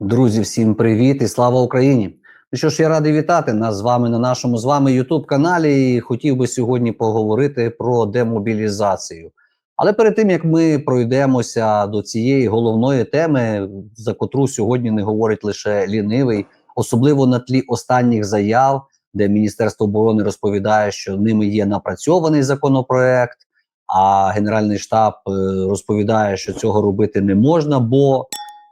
Друзі, всім привіт і слава Україні! Ну що ж, я радий вітати нас з вами на нашому з вами youtube каналі. І хотів би сьогодні поговорити про демобілізацію. Але перед тим як ми пройдемося до цієї головної теми, за котру сьогодні не говорить лише лінивий, особливо на тлі останніх заяв, де Міністерство оборони розповідає, що ними є напрацьований законопроект, а Генеральний штаб е, розповідає, що цього робити не можна, бо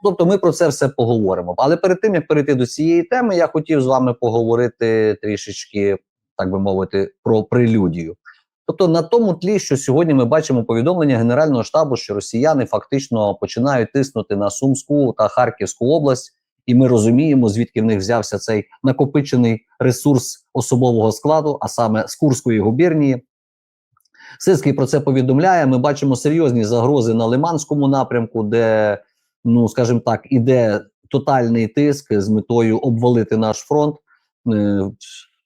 Тобто ми про це все поговоримо. Але перед тим як перейти до цієї теми, я хотів з вами поговорити трішечки, так би мовити, про прелюдію. Тобто, на тому тлі, що сьогодні ми бачимо повідомлення Генерального штабу, що росіяни фактично починають тиснути на Сумську та Харківську область, і ми розуміємо, звідки в них взявся цей накопичений ресурс особового складу, а саме з Курської губернії. Сирський про це повідомляє. Ми бачимо серйозні загрози на Лиманському напрямку, де ну скажімо так, іде тотальний тиск з метою обвалити наш фронт. Е,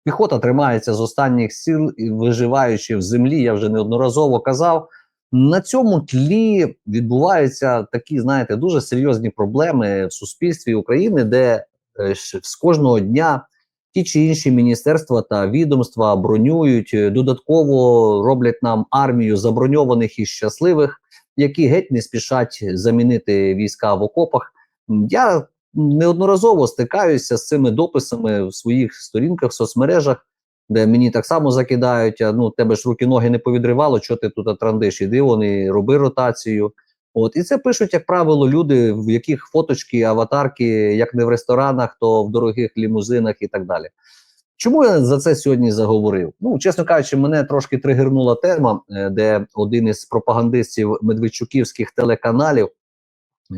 Піхота тримається з останніх сил, і виживаючи в землі, я вже неодноразово казав. На цьому тлі відбуваються такі, знаєте, дуже серйозні проблеми в суспільстві України, де е, з кожного дня ті чи інші міністерства та відомства бронюють, е, додатково роблять нам армію заброньованих і щасливих які геть не спішать замінити війська в окопах. Я неодноразово стикаюся з цими дописами в своїх сторінках соцмережах, де мені так само закидають: а ну тебе ж руки ноги не повідривало, що ти тут трандиш, іди вони роби ротацію. От і це пишуть, як правило, люди, в яких фоточки, аватарки, як не в ресторанах, то в дорогих лімузинах і так далі. Чому я за це сьогодні заговорив? Ну, чесно кажучи, мене трошки тригернула тема, е, де один із пропагандистів медведчуківських телеканалів,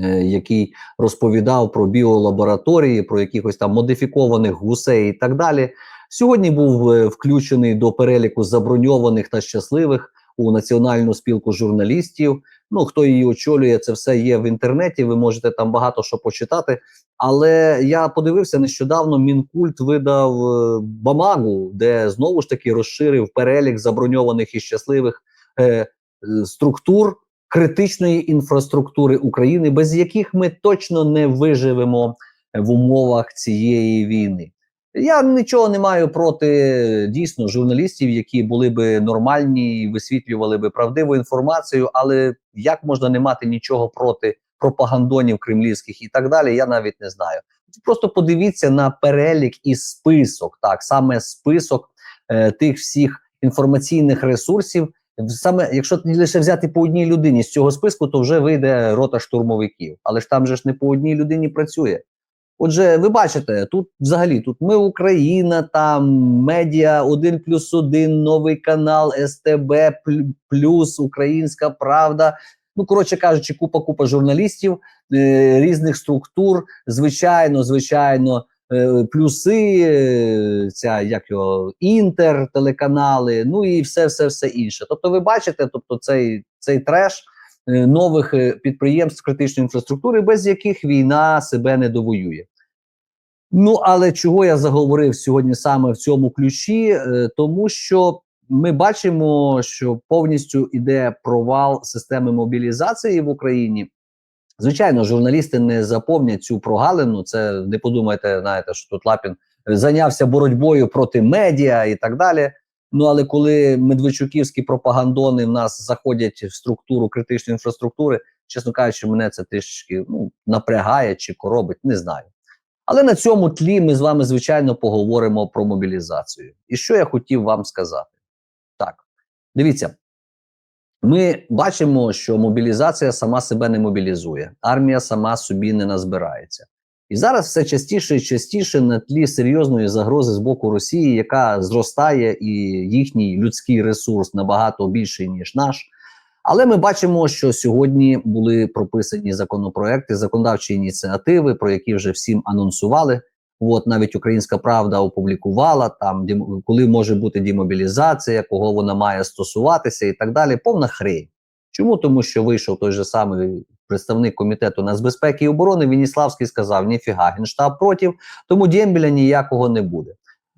е, який розповідав про біолабораторії, про якихось там модифікованих гусей і так далі, сьогодні був е, включений до переліку заброньованих та щасливих у національну спілку журналістів. Ну хто її очолює, це все є в інтернеті. Ви можете там багато що почитати. Але я подивився нещодавно. Мінкульт видав е, бамагу, де знову ж таки розширив перелік заброньованих і щасливих е, е, структур критичної інфраструктури України, без яких ми точно не виживемо в умовах цієї війни. Я нічого не маю проти дійсно журналістів, які були би нормальні і висвітлювали би правдиву інформацію, але як можна не мати нічого проти пропагандонів кремлівських і так далі, я навіть не знаю. Просто подивіться на перелік і список, так саме список е, тих всіх інформаційних ресурсів. Саме якщо лише взяти по одній людині з цього списку, то вже вийде рота штурмовиків. Але ж там же ж не по одній людині працює. Отже, ви бачите, тут взагалі тут ми Україна, там медіа 1 плюс 1, новий канал, СТБ плюс Українська Правда. Ну, коротше кажучи, купа купа журналістів е, різних структур. Звичайно, звичайно, е, плюси, е, ця як його інтер, телеканали, ну і все, все, все інше. Тобто, ви бачите, тобто цей, цей треш. Е, нових е, підприємств критичної інфраструктури, без яких війна себе не довоює. Ну але чого я заговорив сьогодні саме в цьому ключі? Е, тому що ми бачимо, що повністю йде провал системи мобілізації в Україні. Звичайно, журналісти не заповнять цю прогалину. Це не подумайте, знаєте, що тут Лапін зайнявся боротьбою проти медіа і так далі. Ну але коли медведчуківські пропагандони в нас заходять в структуру критичної інфраструктури, чесно кажучи, мене це трішки ну, напрягає чи коробить, не знаю. Але на цьому тлі ми з вами, звичайно, поговоримо про мобілізацію. І що я хотів вам сказати? Так, дивіться, ми бачимо, що мобілізація сама себе не мобілізує, армія сама собі не назбирається. І зараз все частіше і частіше на тлі серйозної загрози з боку Росії, яка зростає, і їхній людський ресурс набагато більший ніж наш. Але ми бачимо, що сьогодні були прописані законопроекти, законодавчі ініціативи, про які вже всім анонсували. От навіть Українська Правда опублікувала там, коли може бути демобілізація, кого вона має стосуватися, і так далі. Повна хрень. Чому тому, що вийшов той же самий представник комітету нацбезпеки і оборони Вініславський сказав: ніфіга, генштаб проти, тому дембіля ніякого не буде.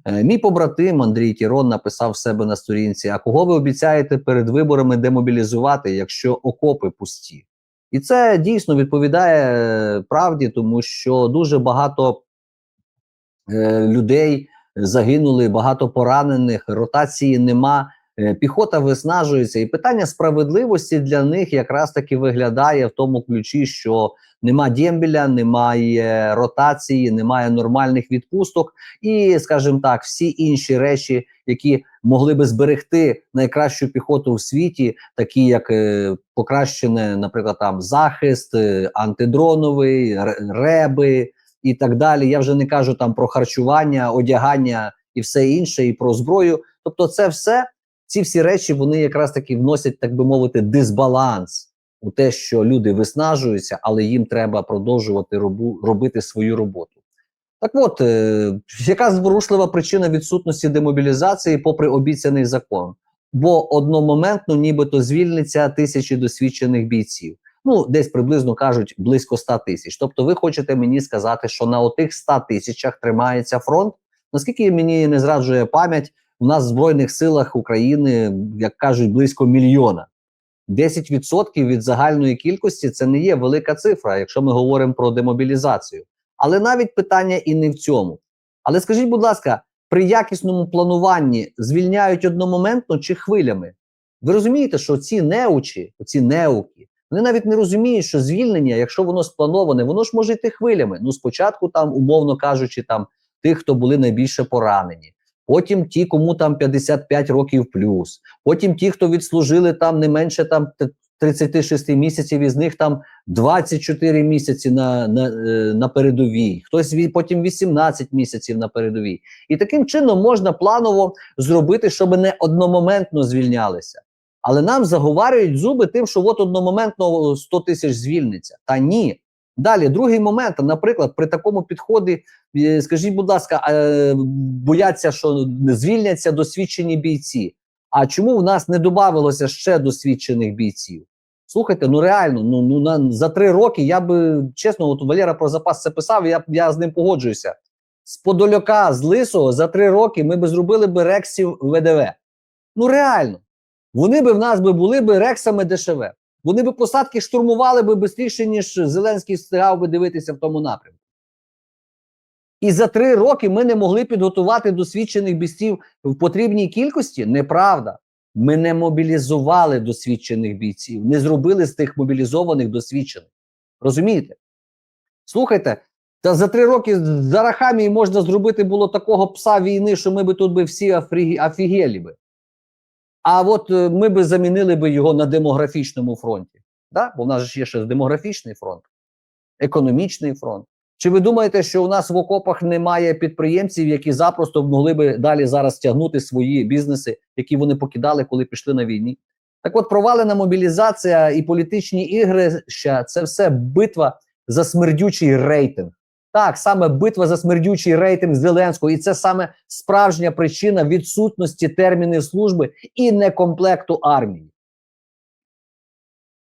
Е, мій побратим Андрій Тірон написав в себе на сторінці: А кого ви обіцяєте перед виборами демобілізувати, якщо окопи пусті? І це дійсно відповідає е, правді, тому що дуже багато е, людей загинули, багато поранених, ротації нема. Е, Піхота виснажується, і питання справедливості для них якраз таки виглядає в тому ключі, що нема дембеля, немає ротації, немає нормальних відпусток, і, скажімо так, всі інші речі, які могли би зберегти найкращу піхоту в світі, такі як е, покращене, наприклад, там захист, е, антидроновий, реби і так далі. Я вже не кажу там про харчування, одягання і все інше, і про зброю. Тобто, це все, ці всі речі, вони якраз таки вносять, так би мовити, дисбаланс у те, що люди виснажуються, але їм треба продовжувати робу, робити свою роботу. Так от, е, яка зворушлива причина відсутності демобілізації, попри обіцяний закон? Бо одномоментно, нібито звільниться тисячі досвідчених бійців. Ну, десь приблизно кажуть близько 100 тисяч. Тобто, ви хочете мені сказати, що на отих 100 тисячах тримається фронт? Наскільки мені не зраджує пам'ять, у нас в Збройних силах України, як кажуть, близько мільйона. 10% від загальної кількості це не є велика цифра, якщо ми говоримо про демобілізацію. Але навіть питання і не в цьому. Але скажіть, будь ласка, при якісному плануванні звільняють одномоментно чи хвилями? Ви розумієте, що ці неучі, ці неуки, вони навіть не розуміють, що звільнення, якщо воно сплановане, воно ж може йти хвилями. Ну, спочатку, там, умовно кажучи, там тих, хто були найбільше поранені. Потім ті, кому там 55 років плюс, потім ті, хто відслужили там не менше там т- 36 місяців, із них там 24 місяці на, на, е, на передовій, хтось потім 18 місяців на передовій. І таким чином можна планово зробити, щоб не одномоментно звільнялися. Але нам заговарюють зуби тим, що от одномоментно 100 тисяч звільниться. Та ні. Далі, другий момент, наприклад, при такому підході, е, скажіть, будь ласка, е, бояться, що звільняться досвідчені бійці. А чому в нас не додавалося ще досвідчених бійців? Слухайте, ну реально, ну, ну на, за три роки я би чесно, от Валера про запас це писав, я, я з ним погоджуюся. З Подоляка, з Лисого за три роки ми би зробили би рексів ВДВ. Ну реально. Вони би в нас би були би рексами ДШВ. Вони би посадки штурмували би швидше, ніж Зеленський встигав би дивитися в тому напрямку. І за три роки ми не могли підготувати досвідчених бійців в потрібній кількості. Неправда. Ми не мобілізували досвідчених бійців, не зробили з тих мобілізованих досвідчених. Розумієте? Слухайте, та за три роки за Рахамії можна зробити було такого пса війни, що ми би тут би всі офігелі би. А от е, ми би замінили би його на демографічному фронті. Да? Бо в нас ж є ще демографічний фронт, економічний фронт. Чи ви думаєте, що у нас в окопах немає підприємців, які запросто могли би далі зараз тягнути свої бізнеси, які вони покидали, коли пішли на війні? Так от провалена мобілізація і політичні ігри ще це все битва за смердючий рейтинг. Так, саме битва за смердючий рейтинг Зеленського, і це саме справжня причина відсутності термінів служби і некомплекту армії.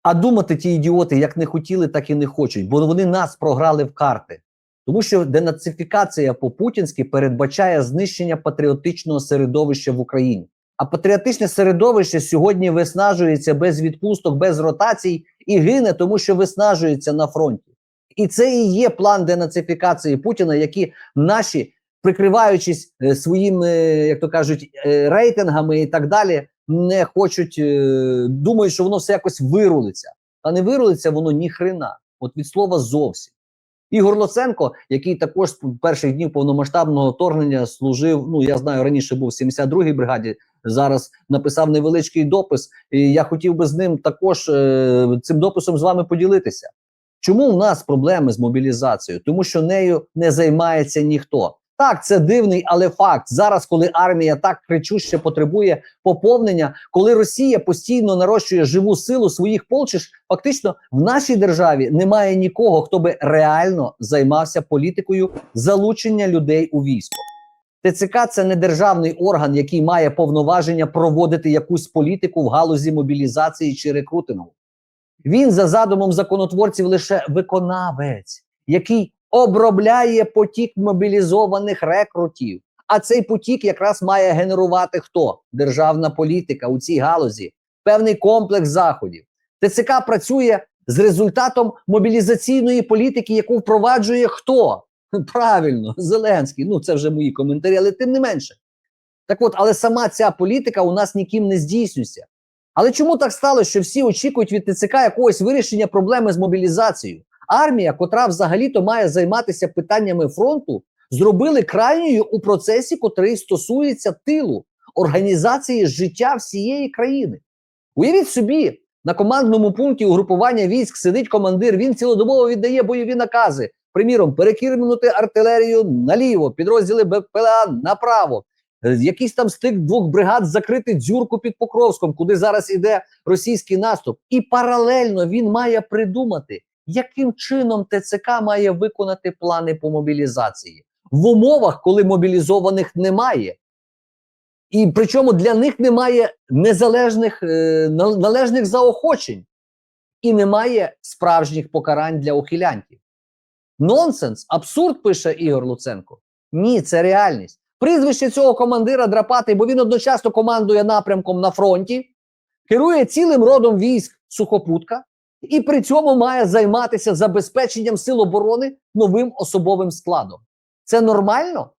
А думати ті ідіоти, як не хотіли, так і не хочуть, бо вони нас програли в карти. Тому що денацифікація по-путінськи передбачає знищення патріотичного середовища в Україні. А патріотичне середовище сьогодні виснажується без відпусток, без ротацій і гине, тому що виснажується на фронті. І це і є план денацифікації Путіна, які наші, прикриваючись е, своїми, е, як то кажуть, е, рейтингами і так далі, не хочуть, думають, що воно все якось вирулиться. А не вирулиться воно ні хрена. От від слова зовсім. Ігор Лоценко, який також з перших днів повномасштабного вторгнення служив. Ну я знаю, раніше був в 72-й бригаді. Зараз написав невеличкий допис, і я хотів би з ним також е, цим дописом з вами поділитися. Чому в нас проблеми з мобілізацією? Тому що нею не займається ніхто. Так, це дивний, але факт. Зараз, коли армія так кричуще потребує поповнення, коли Росія постійно нарощує живу силу своїх полчищ, фактично в нашій державі немає нікого, хто би реально займався політикою залучення людей у військо. ТЦК це не державний орган, який має повноваження проводити якусь політику в галузі мобілізації чи рекрутингу. Він за задумом законотворців лише виконавець, який обробляє потік мобілізованих рекрутів. А цей потік якраз має генерувати хто? Державна політика у цій галузі, певний комплекс заходів. ТЦК працює з результатом мобілізаційної політики, яку впроваджує хто? Правильно, Зеленський. Ну, це вже мої коментарі, але тим не менше. Так от, але сама ця політика у нас ніким не здійснюється. Але чому так сталося, що всі очікують від ТЦК якогось вирішення проблеми з мобілізацією? Армія, котра взагалі-то має займатися питаннями фронту, зробили крайньою у процесі, котрий стосується тилу організації життя всієї країни. Уявіть собі, на командному пункті угрупування військ сидить командир, він цілодобово віддає бойові накази. Приміром, перекинути артилерію наліво, підрозділи БПЛА направо. Е, Якийсь там стик двох бригад закрити дзюрку під Покровськом, куди зараз іде російський наступ. І паралельно він має придумати, яким чином ТЦК має виконати плани по мобілізації в умовах, коли мобілізованих немає. І причому для них немає незалежних е, належних заохочень і немає справжніх покарань для ухилянтів. Нонсенс, абсурд, пише Ігор Луценко. Ні, це реальність. Прізвище цього командира драпати, бо він одночасно командує напрямком на фронті, керує цілим родом військ сухопутка і при цьому має займатися забезпеченням сил оборони новим особовим складом. Це нормально?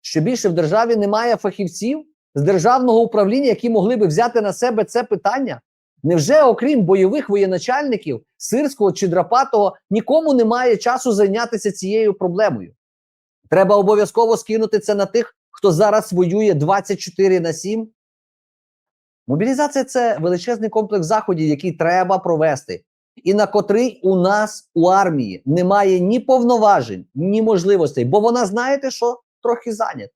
Що більше в державі немає фахівців з державного управління, які могли би взяти на себе це питання? Невже, окрім бойових воєначальників сирського чи драпатого, нікому немає часу зайнятися цією проблемою? Треба обов'язково скинути це на тих, хто зараз воює 24 на 7. Мобілізація це величезний комплекс заходів, який треба провести, і на котрий у нас у армії немає ні повноважень, ні можливостей, бо вона, знаєте що, трохи зайнята.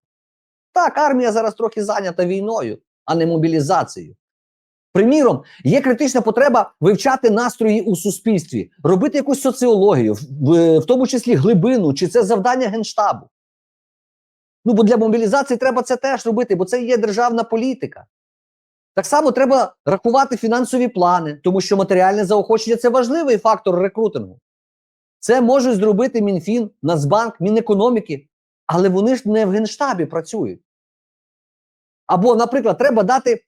Так, армія зараз трохи зайнята війною, а не мобілізацією. Приміром, є критична потреба вивчати настрої у суспільстві, робити якусь соціологію, в, тому числі глибину, чи це завдання генштабу. Ну, бо для мобілізації треба це теж робити, бо це є державна політика. Так само треба рахувати фінансові плани, тому що матеріальне заохочення це важливий фактор рекрутингу. Це можуть зробити Мінфін, Нацбанк, Мінекономіки, але вони ж не в генштабі працюють. Або, наприклад, треба дати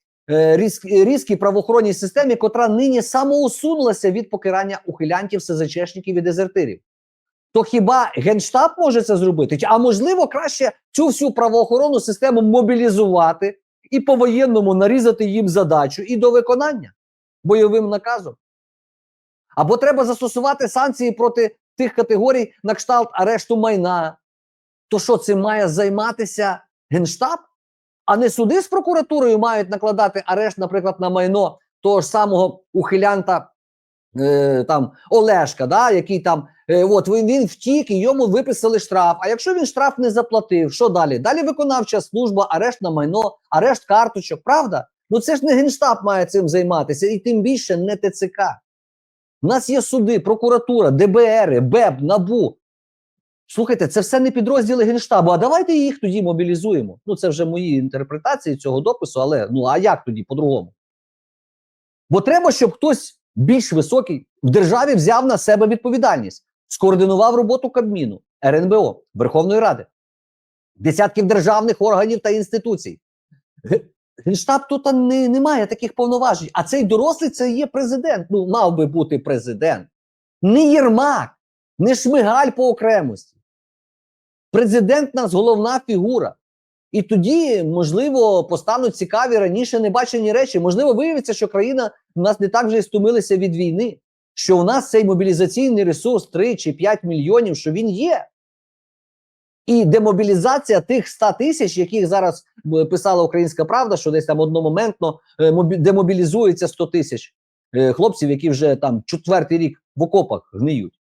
різкій правоохоронній системі, котра нині самоусунулася від покарання ухилянтів, СЗЧшників і дезертирів. То хіба генштаб може це зробити? А можливо, краще цю всю правоохоронну систему мобілізувати і по-воєнному нарізати їм задачу і до виконання бойовим наказом. Або треба застосувати санкції проти тих категорій на кшталт арешту майна. То що цим має займатися Генштаб? А не суди з прокуратурою мають накладати арешт, наприклад, на майно того ж самого ухилянта е, там Олешка, да, який там е, от він, він втік і йому виписали штраф. А якщо він штраф не заплатив, що далі? Далі виконавча служба, арешт на майно, арешт карточок, правда? Ну це ж не генштаб має цим займатися, і тим більше не ТЦК. У нас є суди, прокуратура, ДБР, БЕБ, НАБУ. Слухайте, це все не підрозділи Генштабу. А давайте їх тоді мобілізуємо. Ну, це вже мої інтерпретації цього допису, але ну а як тоді по-другому? Бо треба, щоб хтось більш високий в державі взяв на себе відповідальність, скоординував роботу Кабміну, РНБО, Верховної Ради, десятків державних органів та інституцій. Генштаб тут не, не має таких повноважень. А цей дорослий це є президент. Ну, мав би бути президент. Не Єрмак, не Шмигаль по окремості. Президент у нас головна фігура. І тоді, можливо, постануть цікаві раніше небачені речі. Можливо, виявиться, що країна у нас не так вже і стомилася від війни, що у нас цей мобілізаційний ресурс 3 чи 5 мільйонів, що він є. І демобілізація тих 100 тисяч, яких зараз е, писала Українська Правда, що десь там одномоментно е, демобілізується 100 тисяч е, хлопців, які вже там четвертий рік в окопах гниють.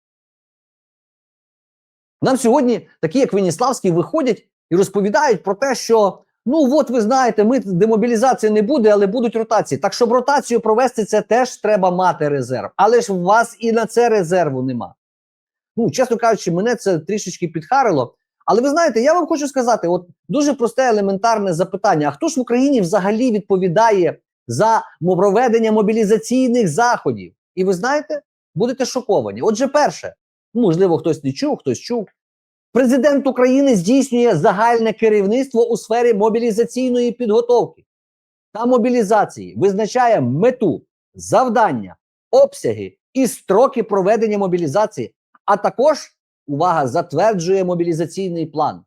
Нам сьогодні такі, як Веніславський, виходять і розповідають про те, що ну от ви знаєте, ми демобілізації не буде, але будуть ротації. Так щоб ротацію провести, це теж треба мати резерв. Але ж у вас і на це резерву нема. Ну, чесно кажучи, мене це трішечки підхарило. Але ви знаєте, я вам хочу сказати: от дуже просте елементарне запитання: а хто ж в Україні взагалі відповідає за проведення мобілізаційних заходів? І ви знаєте, будете шоковані. Отже, перше, можливо, хтось не чув, хтось чув. Президент України здійснює загальне керівництво у сфері мобілізаційної підготовки та мобілізації, визначає мету, завдання, обсяги і строки проведення мобілізації, а також увага затверджує мобілізаційний план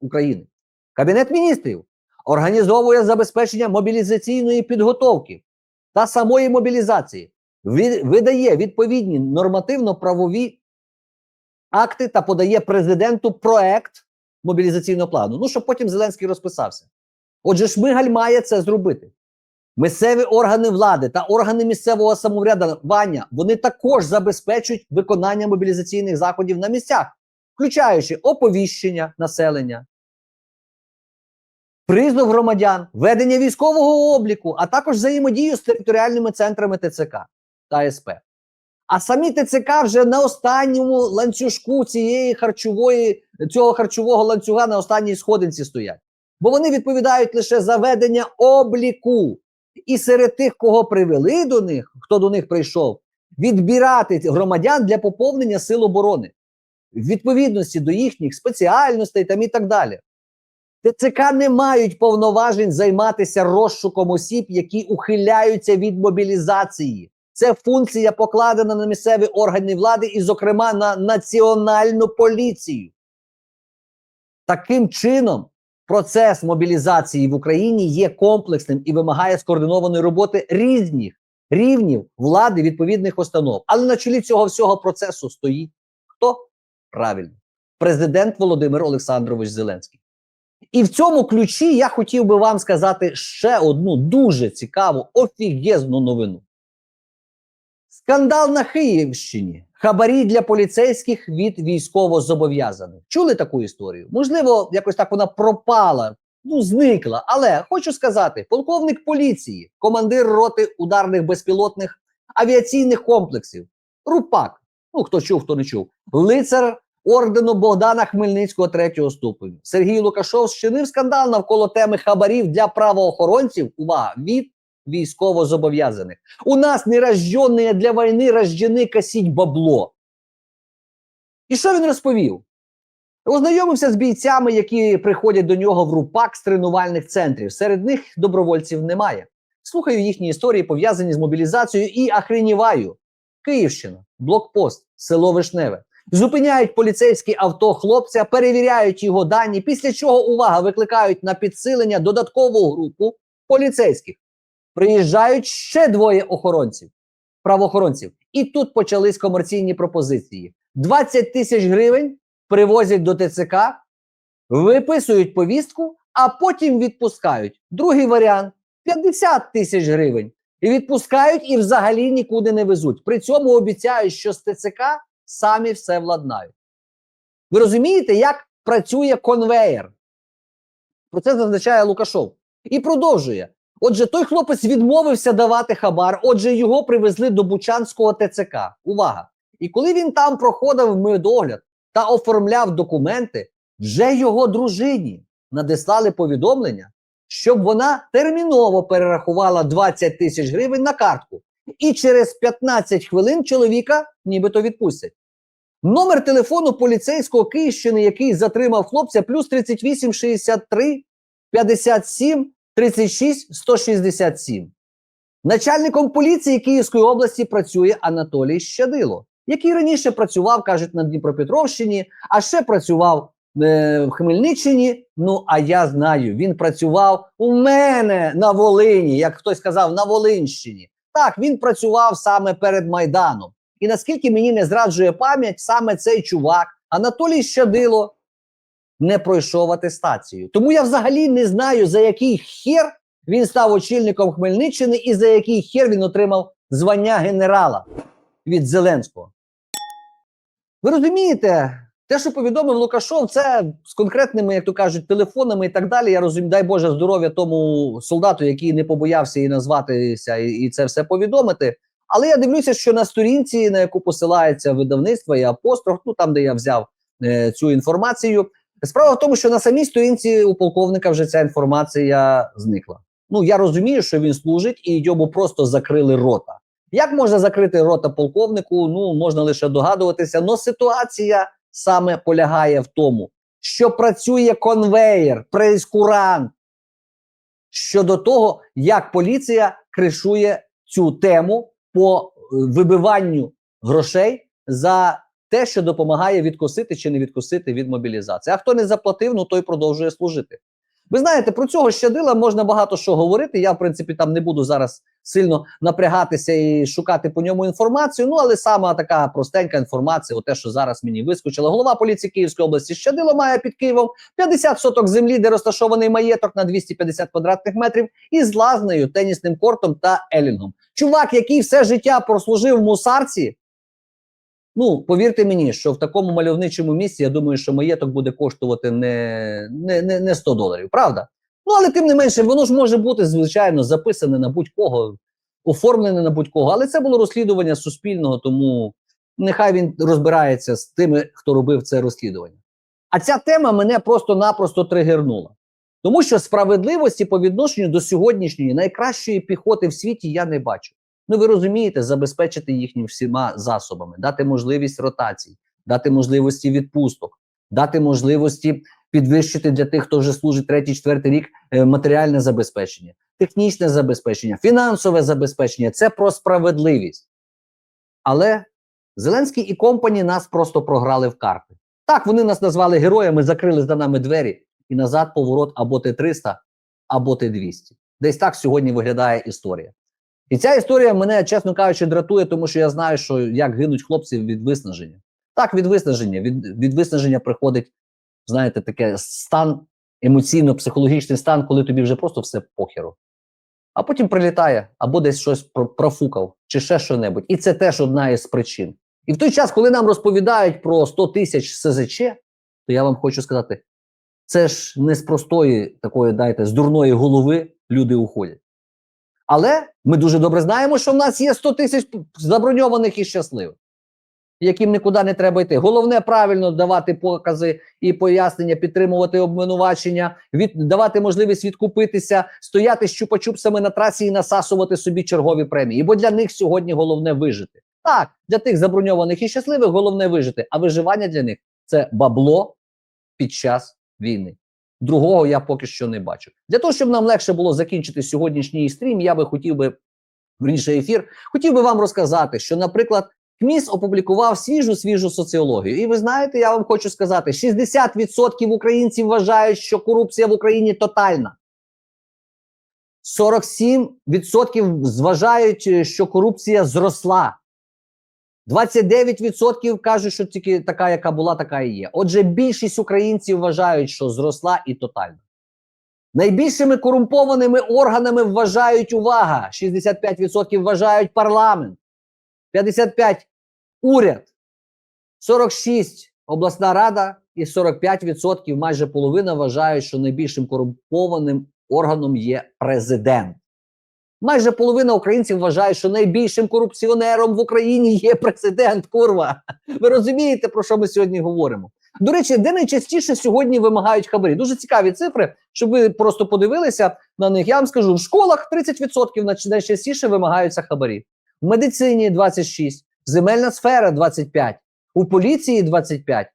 України. Кабінет міністрів організовує забезпечення мобілізаційної підготовки та самої мобілізації, ви- видає відповідні нормативно-правові акти та подає президенту проект мобілізаційного плану. Ну, щоб потім Зеленський розписався. Отже, Шмигаль має це зробити. Місцеві органи влади та органи місцевого самоврядування вони також забезпечують виконання мобілізаційних заходів на місцях, включаючи оповіщення населення, призов громадян, ведення військового обліку, а також взаємодію з територіальними центрами ТЦК та СП. А самі ТЦК вже на останньому ланцюжку цієї харчової, цього харчового ланцюга на останній сходинці стоять. Бо вони відповідають лише за ведення обліку. І серед тих, кого привели до них, хто до них прийшов, відбирати громадян для поповнення сил оборони в відповідності до їхніх спеціальностей там і так далі. ТЦК не мають повноважень займатися розшуком осіб, які ухиляються від мобілізації. Це функція покладена на місцеві органи влади і, зокрема, на національну поліцію. Таким чином, процес мобілізації в Україні є комплексним і вимагає скоординованої роботи різних рівнів влади відповідних установ. Але на чолі цього всього процесу стоїть хто? Правильно, президент Володимир Олександрович Зеленський. І в цьому ключі я хотів би вам сказати ще одну дуже цікаву, офігезну новину. Скандал на Київщині. Хабарі для поліцейських від військовозобов'язаних. Чули таку історію? Можливо, якось так вона пропала, ну зникла. Але хочу сказати: полковник поліції, командир роти ударних безпілотних авіаційних комплексів, Рупак. Ну хто чув, хто не чув, лицар ордену Богдана Хмельницького третього ступеню. Сергій Лукашов зчинив скандал навколо теми хабарів для правоохоронців. Увага від військовозобов'язаних. У нас нерожденные для війни рождені косіть бабло. І що він розповів? Ознайомився з бійцями, які приходять до нього в рупак з тренувальних центрів. Серед них добровольців немає. Слухаю їхні історії, пов'язані з мобілізацією, і охреніваю. Київщина, блокпост, село Вишневе. Зупиняють поліцейські авто хлопця, перевіряють його дані, після чого увага викликають на підсилення додаткову групу поліцейських. Приїжджають ще двоє охоронців, правоохоронців. І тут почались комерційні пропозиції: 20 тисяч гривень привозять до ТЦК, виписують повістку, а потім відпускають. Другий варіант 50 тисяч гривень. І відпускають і взагалі нікуди не везуть. При цьому обіцяють, що з ТЦК самі все владнають. Ви розумієте, як працює конвеєр? Про це зазначає Лукашов. І продовжує. Отже, той хлопець відмовився давати хабар, отже, його привезли до Бучанського ТЦК. Увага! І коли він там проходив медогляд та оформляв документи, вже його дружині надіслали повідомлення, щоб вона терміново перерахувала 20 тисяч гривень на картку. І через 15 хвилин чоловіка нібито відпустять. Номер телефону поліцейського Київщини, який затримав хлопця, плюс 38 63 57 36 167. Начальником поліції Київської області працює Анатолій Щадило, який раніше працював, кажуть, на Дніпропетровщині, а ще працював е, в Хмельниччині. Ну, а я знаю, він працював у мене на Волині, як хтось сказав, на Волинщині. Так, він працював саме перед Майданом. І наскільки мені не зраджує пам'ять, саме цей чувак, Анатолій Щадило, не пройшов атестацію. Тому я взагалі не знаю, за який хер він став очільником Хмельниччини і за який хер він отримав звання генерала від Зеленського. Ви розумієте, те, що повідомив Лукашов, це з конкретними, як то кажуть, телефонами і так далі. Я розумію, дай Боже здоров'я тому солдату, який не побоявся і назватися, і, і це все повідомити. Але я дивлюся, що на сторінці, на яку посилається видавництво і апостроф, ну там, де я взяв е, цю інформацію. Справа в тому, що на самій сторінці у полковника вже ця інформація зникла. Ну я розумію, що він служить, і йому просто закрили рота. Як можна закрити рота полковнику? Ну можна лише догадуватися. але ситуація саме полягає в тому, що працює конвеєр, прейскурант щодо того, як поліція кришує цю тему по е, вибиванню грошей за те, що допомагає відкосити чи не відкосити від мобілізації. А хто не заплатив, ну той продовжує служити. Ви знаєте, про цього щадила можна багато що говорити. Я, в принципі, там не буду зараз сильно напрягатися і шукати по ньому інформацію. Ну, але сама така простенька інформація, те, що зараз мені вискочила. Голова поліції Київської області Щадило має під Києвом 50 соток землі, де розташований маєток на 250 квадратних метрів, із лазнею, тенісним кортом та елінгом. Чувак, який все життя прослужив в мусарці. Ну, повірте мені, що в такому мальовничому місці, я думаю, що маєток буде коштувати не, не, не, не 100 доларів, правда? Ну, але тим не менше, воно ж може бути, звичайно, записане на будь-кого, оформлене на будь-кого. Але це було розслідування суспільного, тому нехай він розбирається з тими, хто робив це розслідування. А ця тема мене просто-напросто тригернула. Тому що справедливості по відношенню до сьогоднішньої найкращої піхоти в світі я не бачу. Ну, ви розумієте, забезпечити їхніми всіма засобами, дати можливість ротацій, дати можливості відпусток, дати можливості підвищити для тих, хто вже служить третій, четвертий рік, е, матеріальне забезпечення, технічне забезпечення, фінансове забезпечення це про справедливість. Але Зеленський і компані нас просто програли в карти. Так, вони нас назвали героями, закрили за нами двері, і назад поворот або Т-300, або Т-200. Десь так сьогодні виглядає історія. І ця історія мене, чесно кажучи, дратує, тому що я знаю, що як гинуть хлопці від виснаження. Так, від виснаження. Від, від виснаження приходить, знаєте, таке стан, емоційно-психологічний стан, коли тобі вже просто все похеру. А потім прилітає, або десь щось профукав, чи ще що-небудь. І це теж одна із причин. І в той час, коли нам розповідають про 100 тисяч СЗЧ, то я вам хочу сказати: це ж не з простої такої, дайте, з дурної голови люди уходять. Але ми дуже добре знаємо, що в нас є 100 тисяч заброньованих і щасливих, яким нікуди не треба йти. Головне правильно давати покази і пояснення, підтримувати обвинувачення, від, давати можливість відкупитися, стояти з чупа-чупсами на трасі і насасувати собі чергові премії. Бо для них сьогодні головне вижити. Так, для тих заброньованих і щасливих головне вижити, а виживання для них це бабло під час війни. Другого я поки що не бачу. Для того, щоб нам легше було закінчити сьогоднішній стрім, я би хотів би верніше ефір, хотів би вам розказати, що, наприклад, КМІС опублікував свіжу свіжу соціологію. І ви знаєте, я вам хочу сказати: 60% українців вважають, що корупція в Україні тотальна. 47% зважають, е, що корупція зросла. 29% кажуть, що тільки така, яка була, така і є. Отже, більшість українців вважають, що зросла і тотально. Найбільшими корумпованими органами вважають увага. 65% вважають парламент, 55% уряд, 46% обласна рада і 45%, майже половина вважають, що найбільшим корумпованим органом є президент. Майже половина українців вважає, що найбільшим корупціонером в Україні є президент. Курва. Ви розумієте, про що ми сьогодні говоримо? До речі, де найчастіше сьогодні вимагають хабарі? Дуже цікаві цифри, щоб ви просто подивилися на них. Я вам скажу: в школах 30% нач- найчастіше вимагаються хабарі, в медицині 26%, земельна сфера 25%, у поліції 25%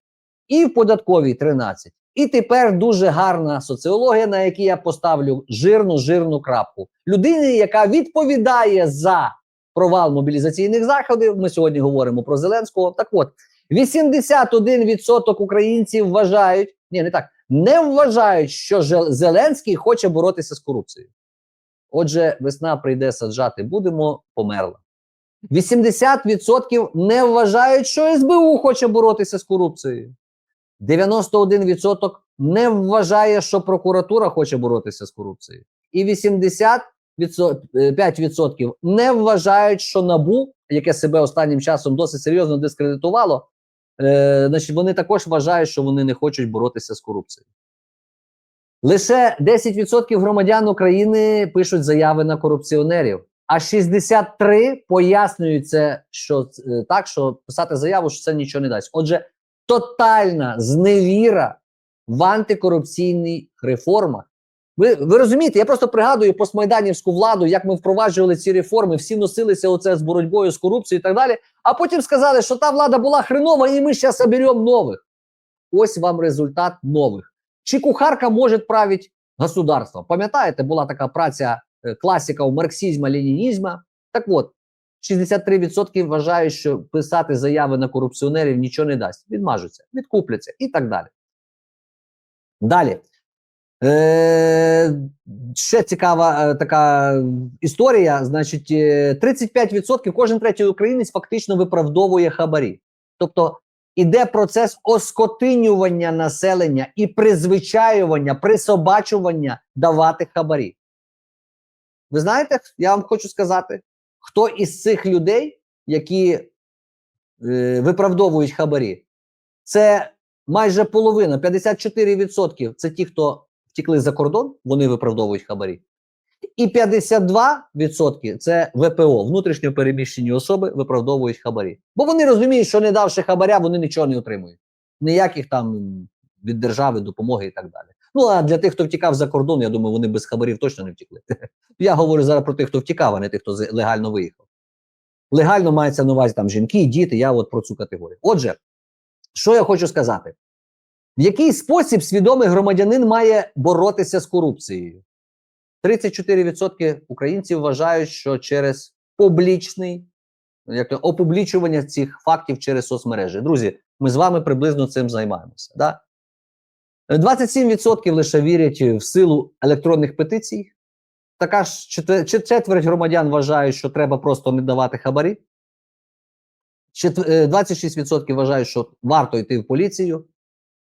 і в податковій 13%. І тепер дуже гарна соціологія, на якій я поставлю жирну жирну крапку. Людини, яка відповідає за провал мобілізаційних заходів. Ми сьогодні говоримо про Зеленського. Так от 81% українців вважають, ні, не так, не вважають, що Зеленський хоче боротися з корупцією. Отже, весна прийде саджати, будемо померла. 80% не вважають, що СБУ хоче боротися з корупцією. 91% не вважає, що прокуратура хоче боротися з корупцією. І 85% не вважають, що НАБУ, яке себе останнім часом досить серйозно дискредитувало, е, значить, вони також вважають, що вони не хочуть боротися з корупцією. Лише 10% громадян України пишуть заяви на корупціонерів, а 63 пояснюють це, що е, так, що писати заяву, що це нічого не дасть. Отже, тотальна зневіра в антикорупційних реформах. Ви, ви розумієте, я просто пригадую постмайданівську владу, як ми впроваджували ці реформи, всі носилися оце з боротьбою з корупцією і так далі. А потім сказали, що та влада була хренова, і ми зараз оберемо нових. Ось вам результат нових. Чи кухарка може правити государством? Пам'ятаєте, була така праця е, класика у марксизму, ленінізму. Так от, 63% вважають, що писати заяви на корупціонерів нічого не дасть. Відмажуться, відкупляться і так далі. Далі. Е, ще цікава е, така історія. Значить, е, 35% кожен третій українець фактично виправдовує хабарі. Тобто іде процес оскотинювання населення і призвичаювання, присобачування давати хабарі. Ви знаєте, я вам хочу сказати, хто із цих людей, які е, виправдовують хабарі, це майже половина, 54% це ті, хто втекли за кордон, вони виправдовують хабарі. І 52% це ВПО, внутрішньо переміщені особи, виправдовують хабарі. Бо вони розуміють, що не давши хабаря, вони нічого не отримують. Ніяких там від держави допомоги і так далі. Ну а для тих, хто втікав за кордон, я думаю, вони без хабарів точно не втекли. Я говорю зараз про тих, хто втікав, а не тих, хто легально виїхав. Легально мається на увазі там жінки, діти. Я от про цю категорію. Отже, що я хочу сказати? В який спосіб свідомий громадянин має боротися з корупцією? 34% українців вважають, що через публічний як опублічування цих фактів через соцмережі. Друзі, ми з вами приблизно цим займаємося. Да? 27% лише вірять в силу електронних петицій. Така ж четверть громадян вважають, що треба просто не давати хабарі. Е, 26% вважають, що варто йти в поліцію.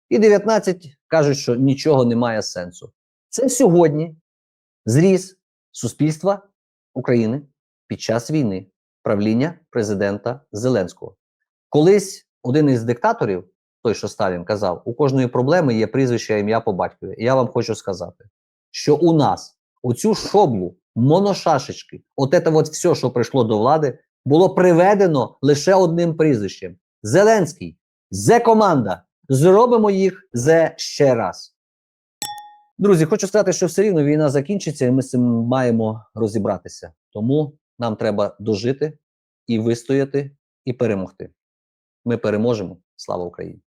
І 19% кажуть, що нічого немає сенсу. Це сьогодні зріс суспільства України під час війни, правління президента Зеленського. Колись один із диктаторів, той, що Сталін казав, у кожної проблеми є прізвище ім'я по батькові. І я вам хочу сказати, що у нас оцю шоблу, моношашечки, от це от все, що прийшло до влади, було приведено лише одним прізвищем: Зеленський, зе команда. Зробимо їх зе ще раз. Друзі, хочу сказати, що все рівно війна закінчиться, і ми з цим маємо розібратися. Тому нам треба дожити і вистояти, і перемогти. Ми переможемо. Слава Україні!